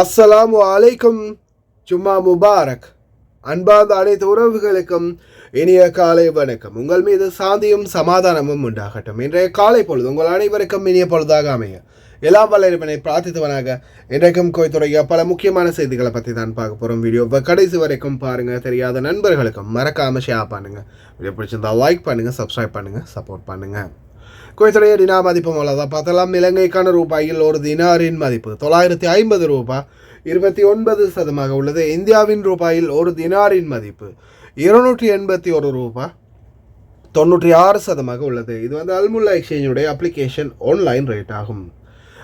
அஸ்ஸலாமு அலைக்கும் ஜும்மா முபாரக். அன்பார்ந்த அனைத்து உறவுகளுக்கும் இனிய காலை வணக்கம். உங்கள் மீது சாந்தியும் சமாதானமும் உண்டாகட்டும். இன்றைய காலை பொழுது உங்கள் அனைவருக்கும் இனிய பொழுதாக அமைய. எல்லா வல்லறிவனை பிரார்த்தித்தவனாக இன்றைக்கும் கோய்த்துடைய பல முக்கியமான செய்திகளை பற்றி தான் பார்க்க போகிறோம் வீடியோவை கடைசி வரைக்கும் பாருங்கள் தெரியாத நண்பர்களுக்கும் மறக்காமல் ஷேர் பண்ணுங்கள் வீடியோ பிடிச்சிருந்தால் லைக் பண்ணுங்கள் சப்ஸ்கிரைப் பண்ணுங்கள் சப்போர்ட் பண்ணுங்கள் குவைத்துடைய தினா மதிப்பு மூலதான் பார்த்தலாம் இலங்கைக்கான ரூபாயில் ஒரு தினாரின் மதிப்பு. தொள்ளாயிரத்தி ஐம்பது ரூபாய் இருபத்தி ஒன்பது சதமாக உள்ளது. இந்தியாவின் ரூபாயில் ஒரு தினாரின் மதிப்பு. இருநூற்றி எண்பத்தி ஒரு ரூபாய் தொண்ணூற்றி ஆறு சதமாக உள்ளது. இது வந்து அல்முல்லா எக்ஸ்சேஞ்சுடைய அப்ளிகேஷன் ஆன்லைன் ரேட் ஆகும்.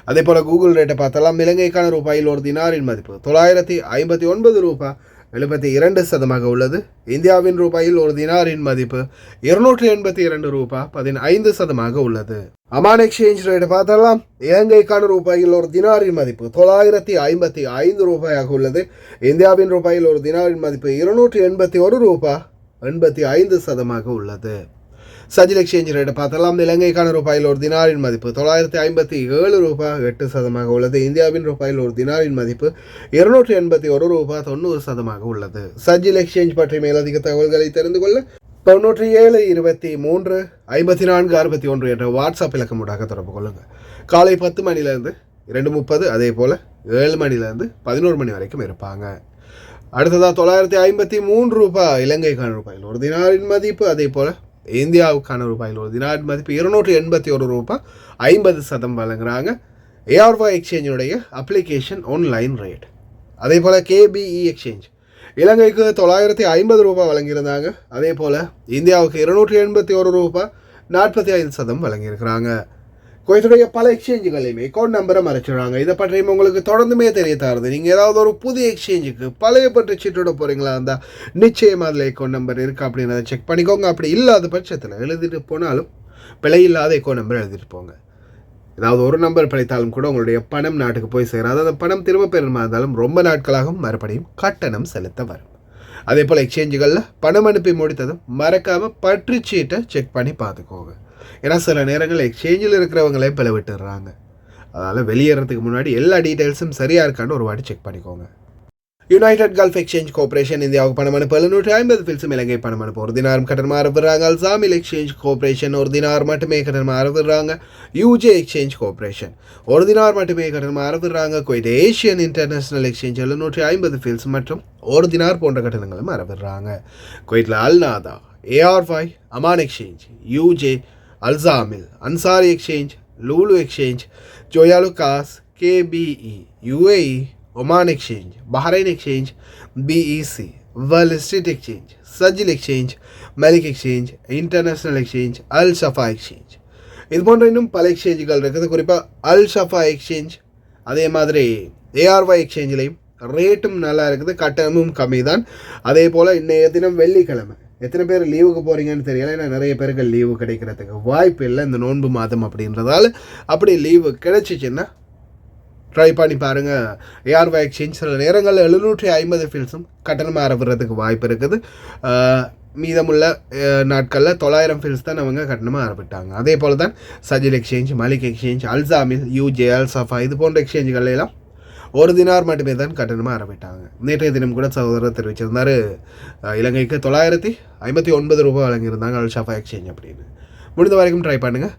அதே போல் கூகுள் ரேட்டை பார்த்தலாம் இலங்கைக்கான ரூபாயில் ஒரு தினாரின் மதிப்பு. தொள்ளாயிரத்தி ஐம்பத்தி ஒன்பது ரூபாய் எழுபத்தி இரண்டு சதமாக உள்ளது. இந்தியாவின் ரூபாயில் ஒரு தினாரின் மதிப்பு இருநூற்றி எண்பத்தி இரண்டு ரூபாய் பதினைந்து சதமாக உள்ளது. அமான் எக்ஸ்சேஞ்ச் ரேட் பார்த்தலாம் இலங்கைக்கான ரூபாயில் ஒரு தினாரின் மதிப்பு தொள்ளாயிரத்தி ஐம்பத்தி ஐந்து ரூபாயாக உள்ளது. இந்தியாவின் ரூபாயில் ஒரு தினாரின் மதிப்பு இருநூற்றி எண்பத்தி ஒரு ரூபாய் எண்பத்தி ஐந்து சதமாக உள்ளது. சஜில் எக்ஸ்சேஞ்ச் ரேட்டை பார்த்தலாம் இலங்கைக்கான ரூபாயில் ஒரு தினாரின் மதிப்பு தொள்ளாயிரத்தி ஐம்பத்தி ஏழு ரூபாய் எட்டு சதமாக உள்ளது. இந்தியாவின் ரூபாயில் ஒரு தினாரின் மதிப்பு இருநூற்றி எண்பத்தி ஒரு ரூபாய் தொண்ணூறு சதமாக உள்ளது. சஜில் எக்ஸ்சேஞ்ச் பற்றி மேலதிக தகவல்களை தெரிந்து கொள்ள தொண்ணூற்றி ஏழு இருபத்தி மூன்று ஐம்பத்தி நான்கு அறுபத்தி ஒன்று என்ற வாட்ஸ்அப் இலக்கமுடாக தொடர்பு கொள்ளுங்கள் காலை பத்து மணிலேருந்து இரண்டு முப்பது அதே போல் ஏழு மணிலேருந்து பதினோரு மணி வரைக்கும் இருப்பாங்க. அடுத்ததாக தொள்ளாயிரத்தி ஐம்பத்தி மூன்று ரூபாய் இலங்கைக்கான ரூபாயில் ஒரு தினாரின் மதிப்பு அதே போல் இந்தியாவுக்கான ரூபாயில் ஒரு தினாரின் மதிப்பு இருநூற்றி எண்பத்தி ஒரு ரூபாய் ஐம்பது சதம் வழங்குறாங்க. ஏஆர்வா எக்ஸ்சேஞ்சுடைய அப்ளிகேஷன் ஆன்லைன் ரேட் அதே போல் கேபிஇ எக்ஸ்சேஞ்ச் இலங்கைக்கு தொள்ளாயிரத்தி ஐம்பது ரூபாய் வழங்கியிருந்தாங்க. அதே போல் இந்தியாவுக்கு இருநூற்றி எண்பத்தி ஒரு ரூபாய் நாற்பத்தி ஐந்து சதம் வழங்கியிருக்கிறாங்க. குவைத்துடைய பல எக்ஸ்சேஞ்சுகளையுமே அக்கௌண்ட் நம்பரை மறைச்சிடுறாங்க. இதை பற்றியும் உங்களுக்கு தொடர்ந்துமே தெரிய தருது நீங்கள் ஏதாவது ஒரு புதிய எக்ஸ்சேஞ்சுக்கு பழைய பற்றி சீட்டோட போகிறீங்களா இருந்தால் நிச்சயம் அதில் அக்கௌண்ட் நம்பர் இருக்குது அப்படின்றத செக் பண்ணிக்கோங்க. அப்படி இல்லாத பட்சத்தில் எழுதிட்டு போனாலும் பிழை இல்லாத அக்கௌண்ட் நம்பர் எழுதிட்டு போங்க. ஏதாவது ஒரு நம்பர் பிழைத்தாலும் கூட உங்களுடைய பணம் நாட்டுக்கு போய் சேராது. அந்த பணம் திரும்ப பெறுமா இருந்தாலும் ரொம்ப நாட்களாகவும் மறுபடியும் கட்டணம் செலுத்த வரும். அதே போல் எக்ஸ்சேஞ்சுகளில் பணம் அனுப்பி முடித்ததும் மறக்காமல் பற்று சீட்டை செக் பண்ணி பார்த்துக்கோங்க. ஏன்னா சில நேரங்கள் எக்ஸ்சேஞ்சில் இருக்கிறவங்களே பிள விட்டுடுறாங்க. அதனால் வெளியேறதுக்கு முன்னாடி எல்லா டீட்டெயில்ஸும் சரியாக இருக்கான்னு ஒரு வாட்டி செக் பண்ணிக்கோங்க. யுனைடெட் கல்ஃப் எக்ஸ்சேஞ்ச் கோஆபரேஷன் இந்தியாவுக்கு பணம் அனுப்ப எழுநூற்றி ஐம்பது பில்ஸும் இலங்கை பணம் அனுப்ப ஒரு தினாரம் கட்டணமாக ஆரம்பிடுறாங்க அல்சாமில் எக்ஸ்சேஞ்ச் கோஆபரேஷன் ஒரு தினார் மட்டுமே கட்டணம் ஆரம்பிடுறாங்க யூஜே எக்ஸ்சேஞ்ச் கோஆபரேஷன் ஒரு தினார் மட்டுமே கட்டணம் ஆரம்பிடுறாங்க குவைட் ஏஷியன் இன்டர்நேஷனல் எக்ஸ்சேஞ்ச் எழுநூற்றி ஐம்பது பில்ஸ் மற்றும் ஒரு தினார் போன்ற கட்டணங்களும் ஆரம்பிடுறாங்க குவைட்டில் அல்நாதா ARY Aman exchange UJ அல்சாமில் Ansari exchange Lulu exchange Joyalukkas KBE UAE Oman exchange Bahrain exchange BEC world street exchange சஜில் exchange Malik exchange international exchange Al Shafa exchange இது போன்ற இன்னும் பல எக்ஸ்சேஞ்சுகள் இருக்குது. குறிப்பாக அல் ஷஃபா எக்ஸ்சேஞ்ச் அதே மாதிரி ஏஆர்ஒய் எக்ஸ்சேஞ்சிலையும் ரேட்டும் நல்லா இருக்குது. கட்டணமும் கம்மி தான் அதே போல் இன்றைய தினம் வெள்ளிக்கிழமை. எத்தனை பேர் லீவுக்கு போகிறீங்கன்னு தெரியல. ஏன்னா நிறைய பேருக்கு லீவு கிடைக்கிறதுக்கு வாய்ப்பு இல்லை இந்த நோன்பு மாதம் அப்படின்றதால. அப்படி லீவு கிடைச்சிச்சின்னா ட்ரை பண்ணி பாருங்கள் ஏஆர்ஒய் எக்ஸ்சேஞ்ச் சில நேரங்களில் எழுநூற்றி ஐம்பது ஃபீல்ஸும் கட்டணமாக ஆரம்பிறதுக்கு வாய்ப்பு இருக்குது. மீதமுள்ள நாட்களில் தொள்ளாயிரம் ஃபீல்ஸ் தான் அவங்க கட்டணமாக ஆரம்பிட்டாங்க அதே போல் தான் சஜில் exchange Malik exchange அல்சாமில் UJ Al Safa இது போன்ற எக்ஸ்சேஞ்சுகள் எல்லாம் ஒரு தினார் மட்டுமே தான் கட்டணமாக ஆரம்பிட்டாங்க நேற்றைய தினம் கூட சகோதரர் தெரிவிச்சிருந்தார் இலங்கைக்கு தொள்ளாயிரத்தி ஐம்பத்தி ஒன்பது ரூபாய் வழங்கியிருந்தாங்க அல்ஷாஃபா எக்ஸ்சேஞ்ச் அப்படின்னு. முடிந்த வரைக்கும் ட்ரை பண்ணுங்கள்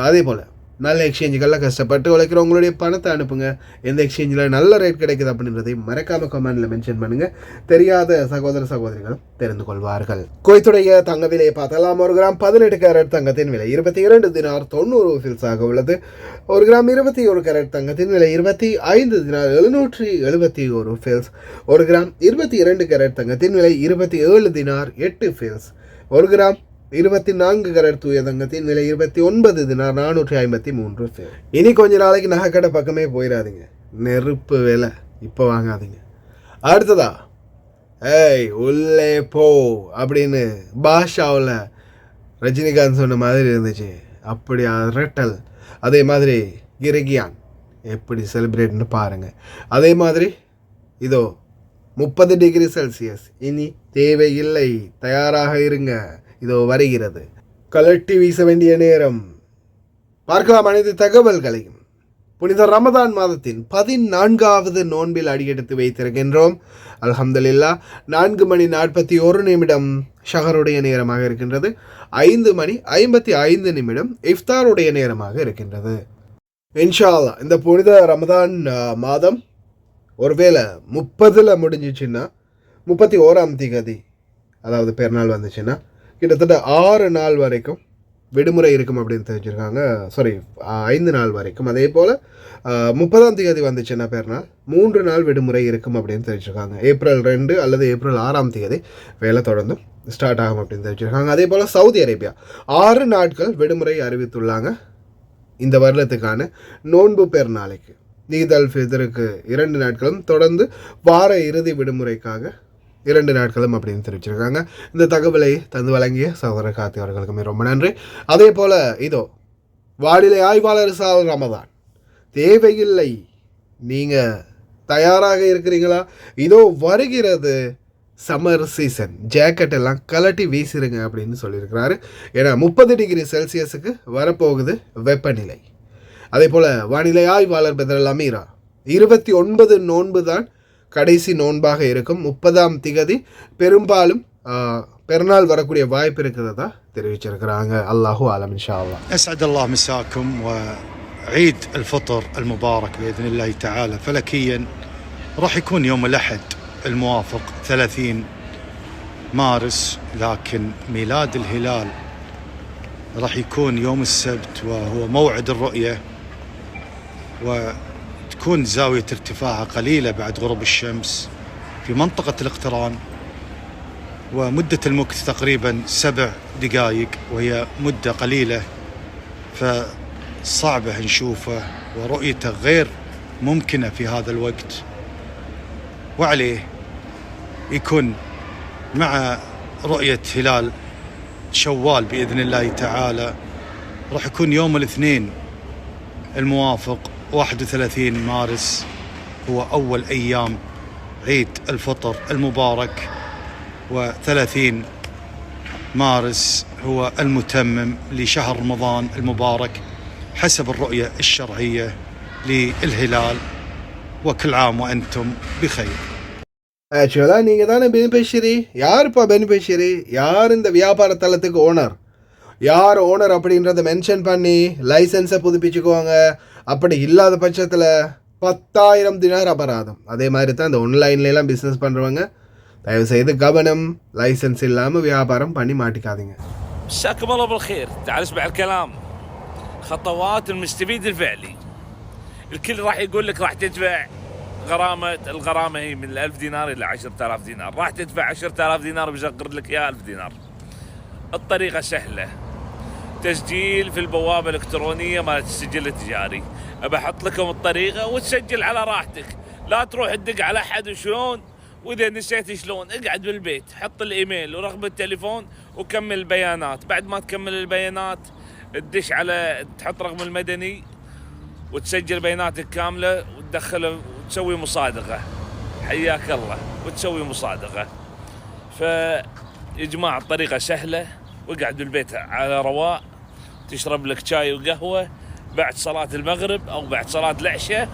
அதே போல் நல்ல எக்ஸ்சேஞ்சுகளில் கஷ்டப்பட்டு உழைக்கிற உங்களுடைய பணத்தை அனுப்புங்க. எந்த எக்ஸ்சேஞ்சில் நல்ல ரேட் கிடைக்குது அப்படின்றதையும் மறக்காம கமெண்டில் மென்ஷன் பண்ணுங்க. தெரியாத சகோதர சகோதரிகள் தெரிந்து கொள்வார்கள். குவைத்துடைய தங்க விலையை பார்த்தலாம் ஒரு கிராம் பதினெட்டு கேரட் தங்கத்தின் விலை இருபத்தி இரண்டு தினார் தொண்ணூறு ஃபில்ஸாக உள்ளது. ஒரு கிராம் இருபத்தி ஒரு கேரட் தங்கத்தின் விலை இருபத்தி ஐந்து தினார் எழுநூற்றி எழுபத்தி ஒரு ஃபில்ஸ் ஒரு கிராம் இருபத்தி இரண்டு கேரட் தங்கத்தின் விலை இருபத்தி ஏழு தினார் எட்டு ஃபில்ஸ் ஒரு கிராம் இருபத்தி நான்கு கரட் தூய தங்கத்தின் விலை இருபத்தி ஒன்பது தினார் நானூற்றி ஐம்பத்தி மூன்று இனி கொஞ்ச நாளைக்கு நகைக்கடை பக்கமே போயிடாதீங்க. நெருப்பு விலை இப்போ வாங்காதீங்க. அடுத்ததா ஏய் உள்ளே போ அப்படின்னு பாஷாவில் ரஜினிகாந்த் சொன்ன மாதிரி இருந்துச்சு. அப்படி அரட்டல். அதே மாதிரி கிரகியான் எப்படி செலிப்ரேட்னு பாருங்கள் அதே மாதிரி இதோ முப்பது டிகிரி செல்சியஸ். இனி தேவையில்லை. தயாராக இருங்க. இதோ வருகிறது. கலட்டி வீச வேண்டிய நேரம். பார்க்கலாம் அனைத்து தகவல்களையும். புனித ரமதான் மாதத்தின் பதினான்காவது நோன்பில் அடியெடுத்து வைத்திருக்கின்றோம். அலமதுல்லா நான்கு மணி நாற்பத்தி ஒரு நிமிடம் ஷஹருடைய நேரமாக இருக்கின்றது. ஐந்து மணி ஐம்பத்தி ஐந்து நிமிடம் இஃப்தாருடைய நேரமாக இருக்கின்றது. இன்ஷால்லா இந்த புனித ரமதான் மாதம் ஒருவேளை முப்பதில் முடிஞ்சிச்சுன்னா முப்பத்தி ஓராம் திகதி அதாவது பெருநாள் வந்துச்சுன்னா கிட்டத்தட்ட ஆறு நாள் வரைக்கும் விடுமுறை இருக்கும் அப்படின்னு தெரிஞ்சிருக்காங்க. சாரி ஐந்து நாள் வரைக்கும். அதே போல் முப்பதாம் தேதி வந்துச்சுன்னா பேர்னால் மூன்று நாள் விடுமுறை இருக்கும் அப்படின்னு தெரிஞ்சிருக்காங்க. ஏப்ரல் ரெண்டு அல்லது ஏப்ரல் ஆறாம் தேதி வேலை தொடர்ந்தும் ஸ்டார்ட் ஆகும் அப்படின்னு தெரிஞ்சிருக்காங்க. அதே போல் சவுதி அரேபியா ஆறு நாட்கள் விடுமுறை அறிவித்துள்ளாங்க. இந்த வருடத்துக்கான நோன்பு பெருநாளைக்கு நீதல் ஃபிதருக்கு இரண்டு நாட்களும் தொடர்ந்து வார இறுதி விடுமுறைக்காக இரண்டு நாட்களும் அப்படின்னு தெரிவிச்சிருக்காங்க. இந்த தகவலை தந்து வழங்கிய சகோதர கார்த்தி அவர்களுக்குமே ரொம்ப நன்றி. அதே போல் இதோ வானிலை ஆய்வாளர் சால் ரமதான் தேவையில்லை நீங்கள் தயாராக இருக்கிறீங்களா? இதோ வருகிறது சம்மர் சீசன் ஜாக்கெட் எல்லாம் கலட்டி வீசிருங்க அப்படின்னு சொல்லியிருக்கிறாரு. ஏன்னா முப்பது டிகிரி செல்சியஸுக்கு வரப்போகுது வெப்பநிலை. அதே போல் வானிலை ஆய்வாளர் பெதரல் அமீரா இருபத்தி ஒன்பது நோன்பு தான் கடைசி நோன்பாக இருக்கும் முப்பதாம் திகதி பெரும்பாலும் ஆ, பெருநாள் வரக்கூடிய வாய்ப்பு இருக்கிறதா தெரிவிச்சிருக்கிறாங்க அல்லாஹூ ஆலம் இன்ஷா அல்லாஹ் اسعد الله مساكم وعيد الفطر المبارك باذن الله تعالى فلكيا راح يكون يوم الاحد الموافق 30 مارس لكن ميلاد الهلال راح يكون يوم السبت وهو موعد الرؤيه وتكون زاوية ارتفاعها قليلة بعد غروب الشمس في منطقة الاقتران ومدة المكث تقريبا سبع دقائق وهي مدة قليلة. فصعبة نشوفه ورؤيته غير ممكنة في هذا الوقت. وعليه يكون مع رؤية هلال شوال بإذن الله تعالى. راح يكون يوم الاثنين الموافق. 31 مارس هو اول ايام عيد الفطر المبارك و30 مارس هو المتمم لشهر رمضان المبارك حسب الرؤية الشرعية للهلال وكل عام وأنتم بخير ஆக்சுவலாக நீங்கள் தானே பெனிஃபிஷரி யாருப்பா பெனிஃபிஷரி யார் இந்த வியாபார தளத்துக்கு ஓனர் யார் ஓனர் அப்படின்றத மென்ஷன் பண்ணி லைசன்ஸை புதுப்பிச்சுக்குவாங்க அப்படி இல்லாத பட்சத்தில் பத்தாயிரம் தினார் அபராதம் அதே மாதிரி தான் இந்த ஒன்லைன்லாம் பிஸ்னஸ் பண்ணுறவங்க தயவுசெய்து கவனம் லைசன்ஸ் இல்லாமல் வியாபாரம் பண்ணி மாட்டிக்காதீங்க مساكم الله بالخير تعال اسمع الكلام خطوات المستفيد الفعلي الكل راح يقول لك راح تدفع غرامة الغرامة هي من الألف دينار إلى عشرة آلاف دينار راح تدفع عشرة آلاف دينار بيزقر لك إياها ألف دينار الطريقة سهلة تسجيل في البوابة الإلكترونية مالت السجل التجاري. بحط لكم الطريقة وتسجل على راحتك. لا تروح تدق على أحد وشلون وإذا نسيت شلون اقعد بالبيت حط الإيميل ورقم التليفون وكمل البيانات. بعد ما تكمل البيانات تدش على تحط رقم المدني وتسجل بياناتك كاملة وتدخله وتسوي مصادقة. حياك الله وتسوي مصادقة. ف يا جماعة الطريقة سهلة. واقعد بالبيت على رواق تشرب لك شاي وقهوه بعد صلاه المغرب او بعد صلاه العشاء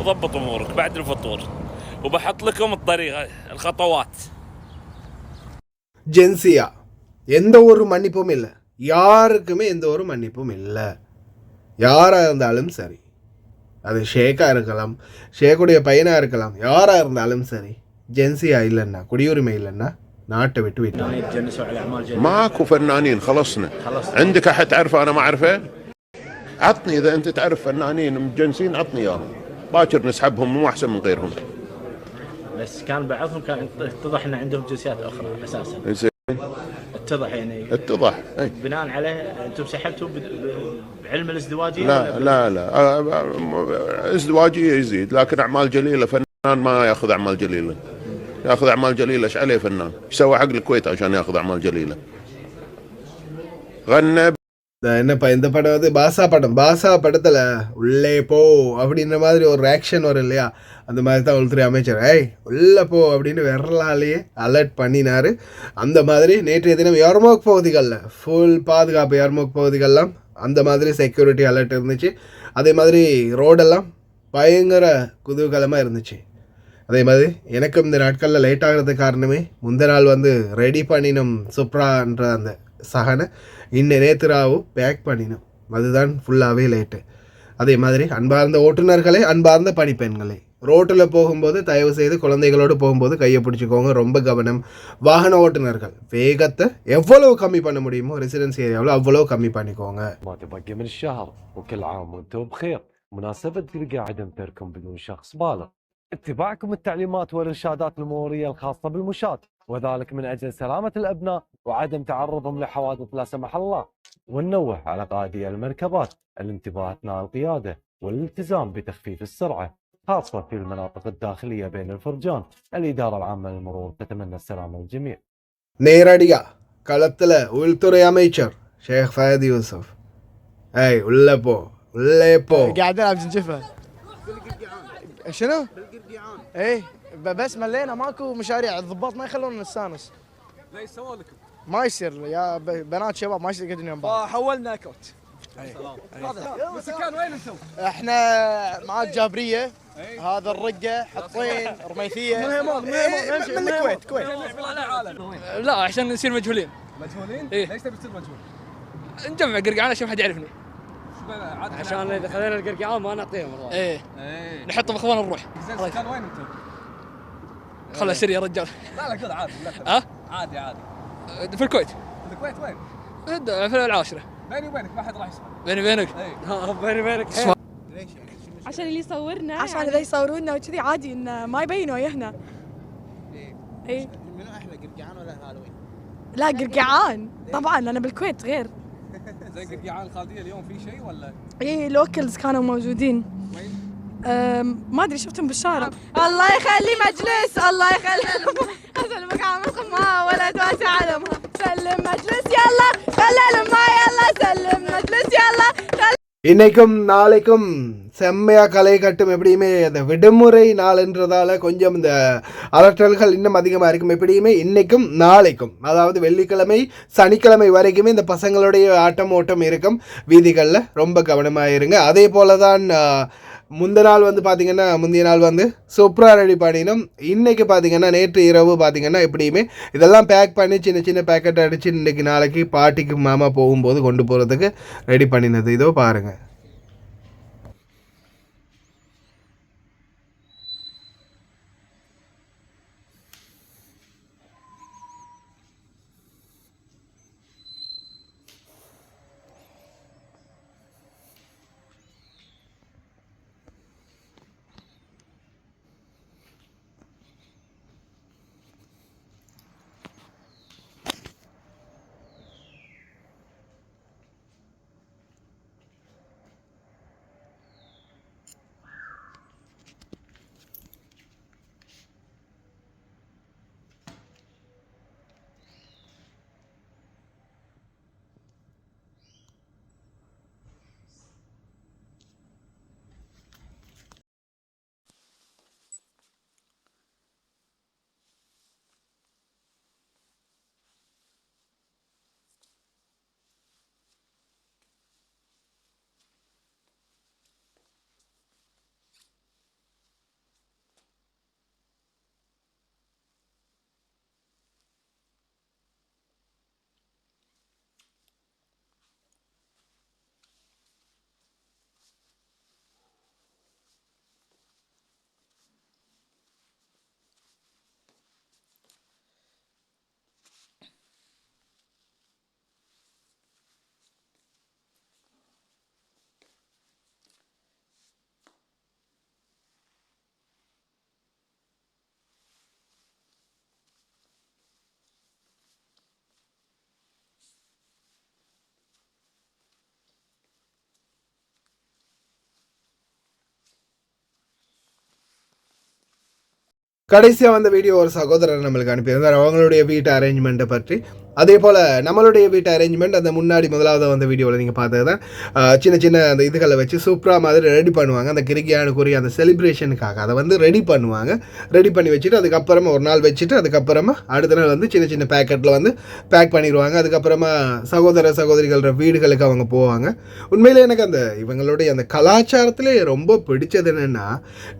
وضبط امورك بعد الفطور وبحط لكم الطريقه الخطوات ஜென்சியா எந்த ஒரு மன்னிப்பும் இல்லை யாருக்குமே எந்த ஒரு மன்னிப்பும் இல்லை யாராக இருந்தாலும் சரி அது ஷேக்காக இருக்கலாம் ஷேக்குடைய பையனாக இருக்கலாம் யாராக இருந்தாலும் சரி ஜென்சியா இல்லைன்னா குடியுரிமை இல்லைன்னா نهارته بتويتر ماكو فنانين خلصنا. عندك أحد تعرفه؟ أنا ما أعرفه. عطني إذا أنت تعرف فنانين متجنسين عطني إياهم. باكر نسحبهم مو أحسن من غيرهم. بس كان بعضهم كان اتضح إن عندهم جنسيات أخرى أساسا. اتضح يعني. اتضح أي. بناء عليه أنتم سحبتوا بعلم الازدواجية لا لا لا. ازدواجية يزيد لكن أعمال جليلة. فنان ما ياخذ أعمال جليلة. ياخذ اعمال جليله ايش عليه فنان؟ ايش سوى حق الكويت عشان ياخذ اعمال جليله؟ غنى இந்த என்னப்பா இந்த படம் வந்து பாசா படம் பாசா படத்தில் உள்ளே போ அப்படின்ற மாதிரி ஒரு ஆக்ஷன் வரும் இல்லையா அந்த மாதிரி தான் உள்துறை அமைச்சர் ஏய் உள்ளே போ அப்படின்னு விரலாலேயே அலர்ட் பண்ணினாரு அந்த மாதிரி நேற்றைய தினம் யர்மோக் பகுதிகளில் ஃபுல் பாதுகாப்பு யர்மோக் பகுதிகளெலாம் அந்த மாதிரி செக்யூரிட்டி அலர்ட் இருந்துச்சு அதே மாதிரி ரோடெல்லாம் பயங்கர குதூகலமாக இருந்துச்சு அதே மாதிரி எனக்கும் இந்த நாட்களில் லேட் ஆகிறதுக்கு காரணமே முந்த நாள் வந்து ரெடி பண்ணினோம் சுப்ரான்ற அந்த சகனை இன்ன நேத்துராவும் பேக் பண்ணினோம் அதுதான் ஃபுல்லாகவே லேட்டு அதே மாதிரி அன்பார்ந்த ஓட்டுநர்களே அன்பார்ந்த பணிப்பெண்களே ரோட்டில் போகும்போது தயவு செய்து குழந்தைகளோடு போகும்போது கையை பிடிச்சிக்கோங்க ரொம்ப கவனம் வாகன ஓட்டுநர்கள் வேகத்தை எவ்வளவு கம்மி பண்ண முடியுமோ ரெசிடென்சி ஏரியாவில் அவ்வளோ கம்மி பண்ணிக்கோங்க ما تبقى من الشهر وكل عام وانتم بخير مناسبة تلقى عدم تركم بدون شخص بالغ اتباعكم التعليمات والإرشادات المرورية الخاصة بالمشاة وذلك من أجل سلامة الأبناء وعدم تعرضهم لحوادث لا سمح الله وننوه على قائدي المركبات الانتباه أثناء القيادة والالتزام بتخفيف السرعة خاصة في المناطق الداخلية بين الفرجان الإدارة العامة للمرور تتمنى السلامة للجميع நேரடியா களத்தில் உள்துறை அமைச்சர் ஷேக் ஃபயத் யூசுப் ஏய் உள்ளே போ உள்ளே போ قاعد العب زنجفه شنو؟ إيه ب- بس ملينا ماكو مشاريع. الضباط ما يخلونا نستانس. ليش سووا لكم؟ ما يصير يا ب- بنات شباب ما يصير يقعدون يم بعض حولنا اكوت من سكان وين أنتم؟ إحنا معاك جابريه هذا الرقة حطين رميثية. مهمون إيه، مهمون من الكويت الكويت لا عشان نصير مجهولين. مجهولين؟ إيه. ليش تبي تصير مجهول؟ نجمع قرقعان عشان ما حد يعرفني. عشان إذا خلينا القرقعان ما نعطيهم إيه. إيه. نحطه باخوان نروح. زين سكان وين أنتم؟ خله سري يا رجال. لا لا كذا عادي لا ها؟ عادي عادي. في الكويت. في الكويت وين؟ في العاشرة. بيني وبينك ما حد راح يسمع. بيني وبينك. إيه. بيني وبينك. عشان اللي يصورنا عشان يعني اذا يصورونا وكذي عادي إن ما يبينوا ويانا اي منو أحلى قرقعان ولا هالوين؟ لا قرقعان طبعا أنا بالكويت غير. زين قد جعان خالديه اليوم في شيء ولا؟ إيه، اي لوكلز كانوا موجودين. ما أدري شفتهم بالشارع. آه. الله يخلي مجلس الله يخلي اسلمك على ما ولا تواسع علمها سلم مجلس يلا. سلم ما يلا. سلم مجلس يلا. إنكم عليكم. செம்மையாக களை கட்டும் எப்படியுமே அந்த விடுமுறை நாள்ன்றதால கொஞ்சம் இந்த அலற்றல்கள் இன்னும் அதிகமாக இருக்கும். எப்படியுமே இன்றைக்கும் நாளைக்கும் அதாவது வெள்ளிக்கிழமை சனிக்கிழமை வரைக்குமே இந்த பசங்களுடைய ஆட்டம் ஓட்டம் இருக்கும். வீதிகளில் ரொம்ப கவனமாக இருங்க. அதே போல தான் முந்த நாள் வந்து பார்த்திங்கன்னா முந்தைய நாள் வந்து சூப்பரா ரெடி பண்ணினோம் இன்றைக்கி பார்த்தீங்கன்னா நேற்று இரவு பார்த்தீங்கன்னா எப்படியுமே இதெல்லாம் பேக் பண்ணி சின்ன சின்ன பேக்கெட் அடித்து இன்றைக்கி நாளைக்கு பாட்டிக்கு மாமா போகும்போது கொண்டு போகிறதுக்கு ரெடி பண்ணினது. இதோ பாருங்கள் கடைசியாக வந்த வீடியோ ஒரு சகோதரர் நம்மளுக்கு அனுப்பியிருந்தார். அவங்களுடைய வீட்டு அரேஞ்ச்மெண்ட்டை பற்றி அதே போல் நம்மளுடைய வீட்டு அரேஞ்ச்மெண்ட் அந்த முன்னாடி முதலாவது வந்த வீடியோவில் நீங்கள் பார்த்தது தான் சின்ன சின்ன அந்த இதுகளை வச்சு சூப்பராக மாதிரி ரெடி பண்ணுவாங்க. அந்த கிரிக்கியானுக்குரிய அந்த செலிப்ரேஷனுக்காக அதை வந்து ரெடி பண்ணுவாங்க. ரெடி பண்ணி வச்சுட்டு அதுக்கப்புறமா ஒரு நாள் வச்சுட்டு அதுக்கப்புறமா அடுத்த நாள் வந்து சின்ன சின்ன பேக்கெட்டில் வந்து பேக் பண்ணிடுவாங்க. அதுக்கப்புறமா சகோதர சகோதரிகளோட வீடுகளுக்கு அவங்க போவாங்க. உண்மையில் எனக்கு அந்த இவங்களுடைய அந்த கலாச்சாரத்திலே ரொம்ப பிடிச்சது என்னென்னா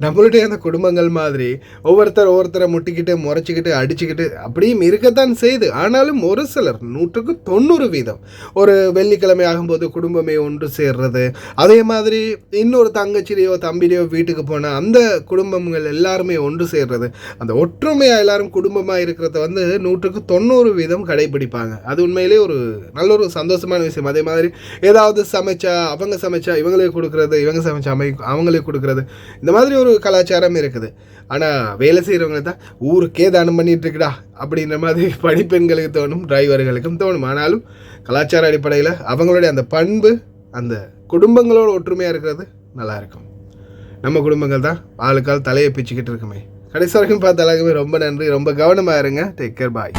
நம்மளுடைய அந்த குடும்பங்கள் மாதிரி ஒவ்வொருத்தர் ஒவ்வொருத்தரை முட்டிக்கிட்டு முறைச்சிக்கிட்டு அடிச்சுக்கிட்டு அப்படியும் இருக்கத்தான் செய்து. ஆனாலும் ஒரு சிலர் நூற்றுக்கு தொண்ணூறு வீதம். ஒரு வெள்ளிக்கிழமை ஆகும்போது குடும்பமே ஒன்று சேர்றது. அதே மாதிரி இன்னொரு தங்கச்சிலையோ தம்பிலையோ வீட்டுக்கு போனால் அந்த குடும்பங்கள் எல்லாருமே ஒன்று சேர்றது. அந்த ஒற்றுமையாக எல்லாரும் குடும்பமாக இருக்கிறத வந்து நூற்றுக்கு தொண்ணூறு வீதம் கடைபிடிப்பாங்க. அது உண்மையிலே ஒரு நல்ல ஒரு சந்தோஷமான விஷயம். அதே மாதிரி ஏதாவது சமைச்சா அவங்க சமைச்சா இவங்களுக்கு கொடுக்குறது இவங்க சமைச்சா அமை அவங்களுக்கு கொடுக்குறது. இந்த மாதிரி ஒரு கலாச்சாரம் இருக்குது. ஆனால் வேலை செய்கிறவங்க தான் ஊருக்கே தானம் பண்ணிகிட்டு இருக்குடா அப்படின்ற மாதிரி பணிப்பெண்களுக்கு தோணும் டிரைவர்களுக்கும் தோணும். ஆனாலும் கலாச்சார அடிப்படையில் அவங்களுடைய அந்த பண்பு அந்த குடும்பங்களோட ஒற்றுமையாக இருக்கிறது நல்லா இருக்கும். நம்ம குடும்பங்கள் தான் ஆளுக்கால் தலையை பிச்சுக்கிட்டு இருக்குமே. கடைசி வரைக்கும் பார்த்த எல்லாருக்குமே ரொம்ப நன்றி. ரொம்ப கவனமாக இருங்க. Take care bye